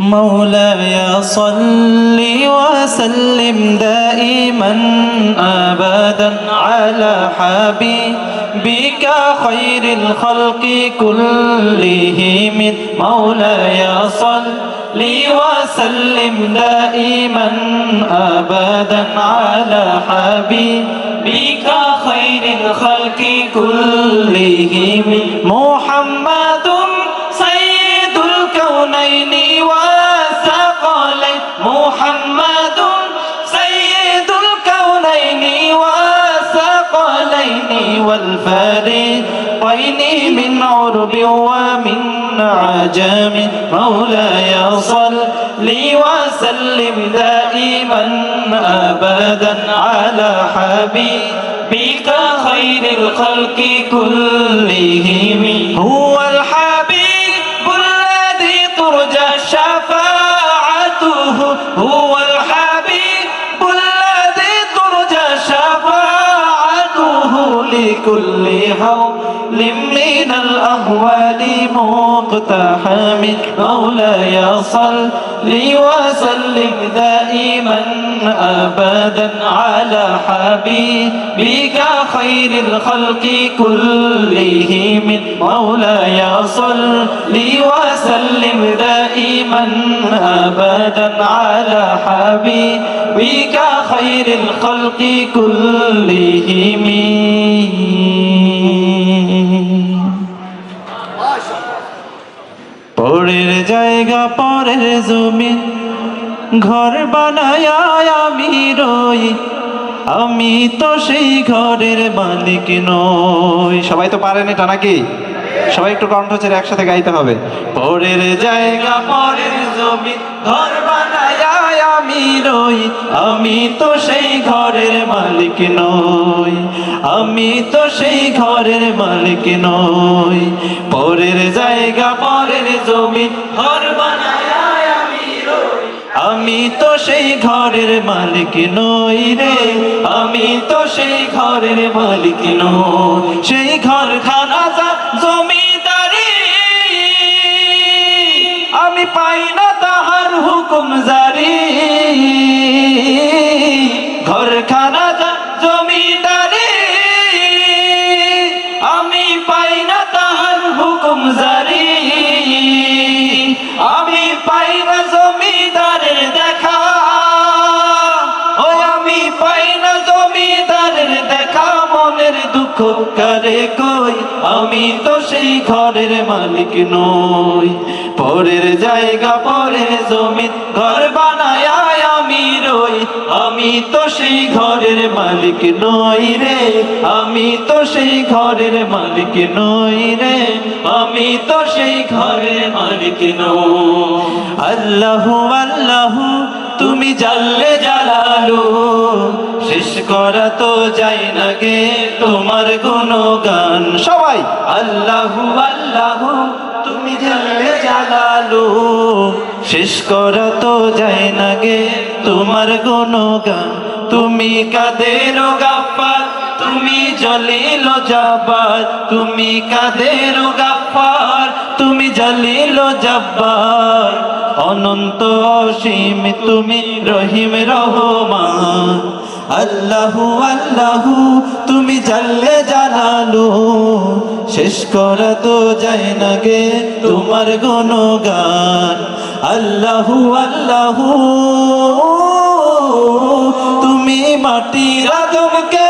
مولاي صل وسلم دائما ابدا على حبيبك خير الخلق كلهم. مولاي صل وسلم دائما ابدا على حبيبك خير الخلق كلهم. محمد والفريقين من عرب ومن عجم. مولاي صل وسلم دائما ابدا على حبيبك خير الخلق كلهم. هو الحبيب شفاعته لكل حول من الأهوال مقتحم مولاي صل وسلم دائما أبدا على حبيبك خير الخلق كلهم مولاي صل وسلم دائما أبدا على حبيبك خير الخلق كلهم পরের জায়গা, পরের জমি ঘর বানায় আমি রই, আমি তো সেই ঘরের মালিক নই। সবাই তো পারেন এটা নাকি? সবাই একটু কণ্ঠ ছেড়ে একসাথে গাইতে হবে। পরের জায়গা, পরের জমি ঘর বানায় আমি রই আমি তো সেই ঘরের মালিক নই, আমি তো সেই ঘরের মালিক নই। পরের জায়গা, পরের জমি, ঘর আমি আমি তো সেই ঘরের মালিক নই রে, আমি তো সেই ঘরের মালিক নই। সেই ঘর খানা জমিদারি, আমি পাই না হুকুম জারি ঘর খানা করে কই? আমি তো সেই ঘরের মালিক নই। পরের জায়গা, পরের জমিন, ঘর বানায় আমি রই। আমি তো সেই ঘরের মালিক নই রে। আমি তো সেই ঘরের মালিক নই রে। আমি তো সেই ঘরের মালিক নই। আল্লাহ আল্লাহ তুমি জানলে জ্বালালো শেষ করা তো যাই না গে তোমার গুণগান। সবাই। আল্লাহ আল্লাহ তুমি জানলে জালালো শেষ করা তো যাই না গে তোমার গুণগান। তুমি কাদের গাফার তুমি জলিল জব্বার, তুমি কাদের গাফার তুমি জলিল জব্বার। অনন্ত অসীম তুমি রহিম রহমান। আল্লাহু আল্লাহু, তুমি জানলে জানালু শেষ করা তো যায় না গে তোমার গুণগান। আল্লাহু আল্লাহু, তুমি মাটির আদমকে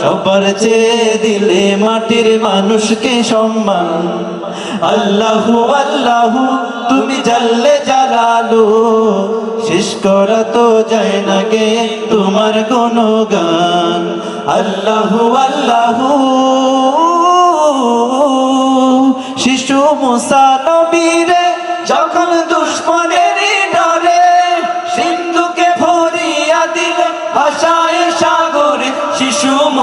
সবার চেয়ে দিলে মাটির মানুষকে সম্মান। আল্লাহু আল্লাহু, তুমি জানলে জালালু শেষ করা তো যায় না গে তোমার কোনো গান। আল্লাহু আল্লাহু, শিশু মুসা নবীরে যখন দুশ্মনের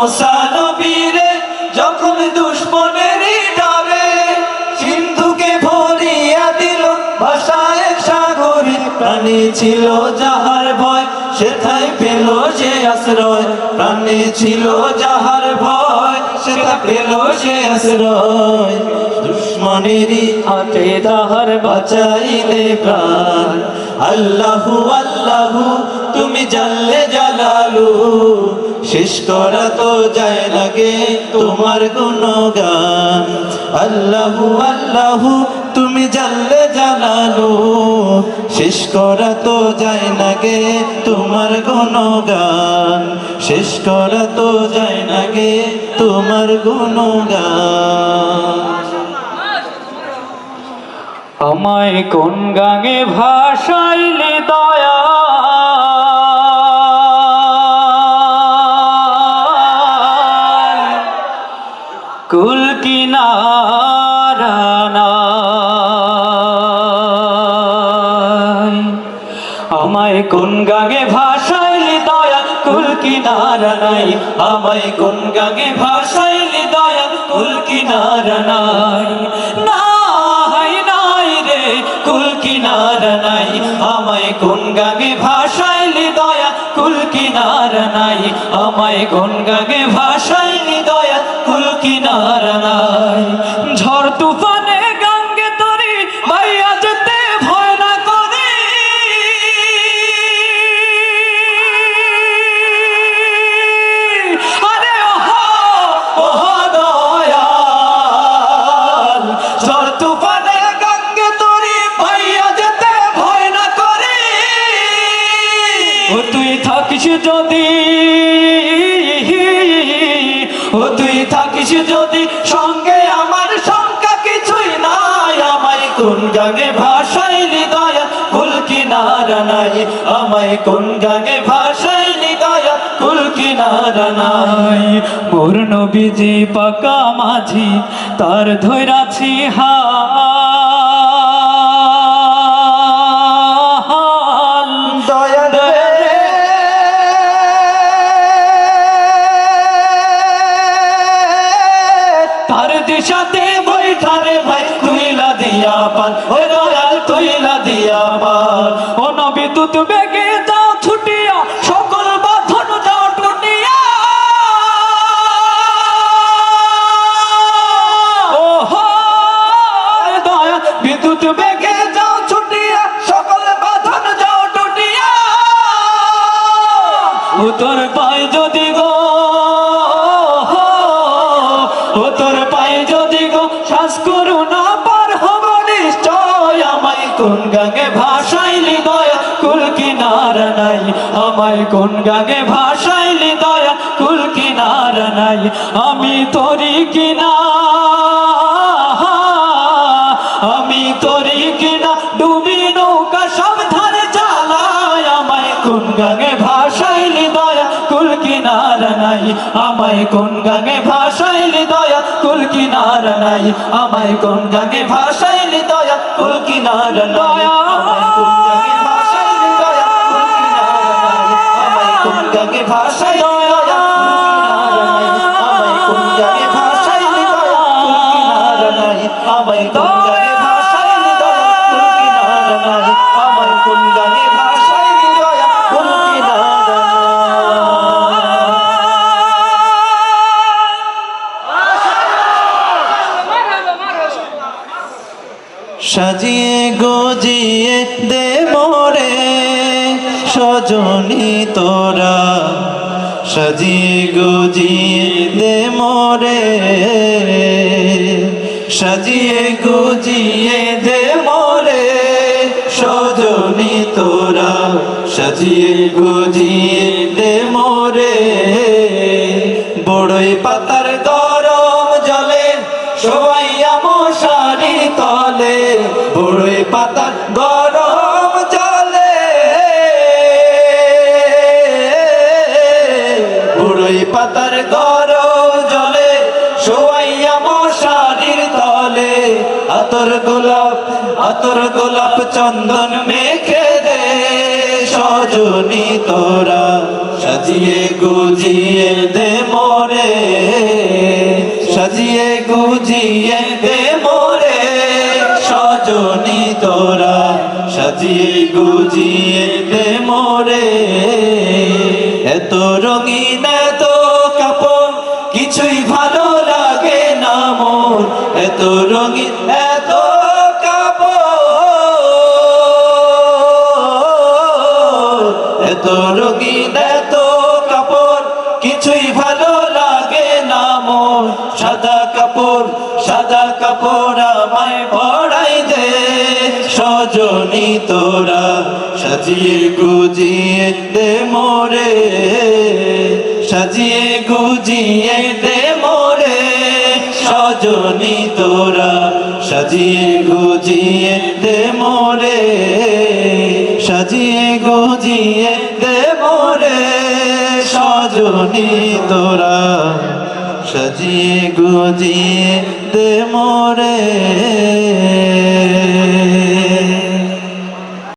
শিশু মোসানবীরে যখন দুশ্মনেরই ডারে সিন্ধুকে ভরিয়া দিল, ভাষায় সাগরে প্রাণী ছিল যাহার ভয়, সেথায় পেল যে আশ্রয়। প্রাণী ছিল যাহার ভয় সেটা পেল যে আশ্রয়। দুশ্মনেরই হাতে তাহার বাঁচাইলে প্রাণ। আল্লাহু আল্লাহু, তুমি জানলে জালালু। শেষ করা তো যায় লাগে তোমার গুণগান। আল্লাহু আল্লাহু, তুমি জানলে জানালু শেষ করা তো যায় না গে তোমার গুণগান। শেষ করা তো যায় না গে তোমার গুণগান। আমায় কোন গাঙে ভাসাইলে দয়া কুল কিনারা। আমায় কোন গাঙে ভাসাইলে দয়া কুল কিনারা নাই আমায় কোন গাঙে ভাসাইলে দয়া কুল কিনারা নাই কুল কিনারা নাই আমায় কোন গাগে ভাষাইলি দয়া কুল কিনারা নাই আমায় কোন গাগে ভাষাইলি দয়া কুল কিনারা নাই ও তুই থাকিস যদি, ও তুই থাকিস যদি, সঙ্গে আমার শঙ্কা কিছুই নাই। আমায় কোন গানে ভাষাইলি দয়া কুল কিনারা নাই। আমায় কোন গানে ভাষাইলি দয়া কুল কিনারা নাই। মোর নবীজি পাকা মাঝি, তার ধৈরাছি হাল পান ও নবী তুত বেগে যাও ছুটিয়া, সকল বাঁধন যাও টুটিয়া। ও দয়া, বিদ্যুৎ বেগে যাও ছুটিয়া, সকল বাঁধন যাও টুটিয়া। ও তোর পায়ে যদি গো ও তোর পায়ে যদি গো শ্বাস করু না পার হব নিশ্চয় আমায় কোন গাঙে ভাসাইলি দয়া কুল কিনার নাই। আমায় কোন গাঙে ভাসাইলি দয়া কুল কিনার নাই। আমি তোরি কিনা, আমি তোরি কিনা। ডুবি নৌকা সাবধানে চালায়। আমায় কোন গাঙে ভাসাইলি দয়া কুল কিনার নাই। আমায় কোন গাঙে ভাসাইলি দয়া কুল কিনার নাই। আমায় কোন গাঙে ভাসাইলি দয়া কিনার দয়া সাজিয়ে গজিয়ে দে মরে, সজনী তোরা। সাজিয়ে গজিয়ে দে মরে, সাজিয়ে গজিয়ে দে মরে, সজনী তোরা। সাজিয়ে গজিয়ে দে মোরে, বড়ই পাতার গরম জলে শোয়াইয়া মশারির তলে। আতর গোলাপ আতর গোলাপ চন্দন মেখে দে। সজনী তোরা সাজিয়ে গুজিয়ে দে মোরে। সাজিয়ে গুজিয়ে দে মোরে। সজনী তোরা সাজিয়ে গুজিয়ে দে মোরে। এত কাপড়, কিছুই ভালো লাগে না মোর সাদা কাপড় সাদা কাপড় আমায় পড়াই দে। সজনী তোরা সাজিয়ে গুজিয়ে দে মোরে। সাজিয়ে গুজিয়ে দে মোরে। সজনী তোরা সাজিয়ে সাজিয়ে গুজিয়ে দে মোরে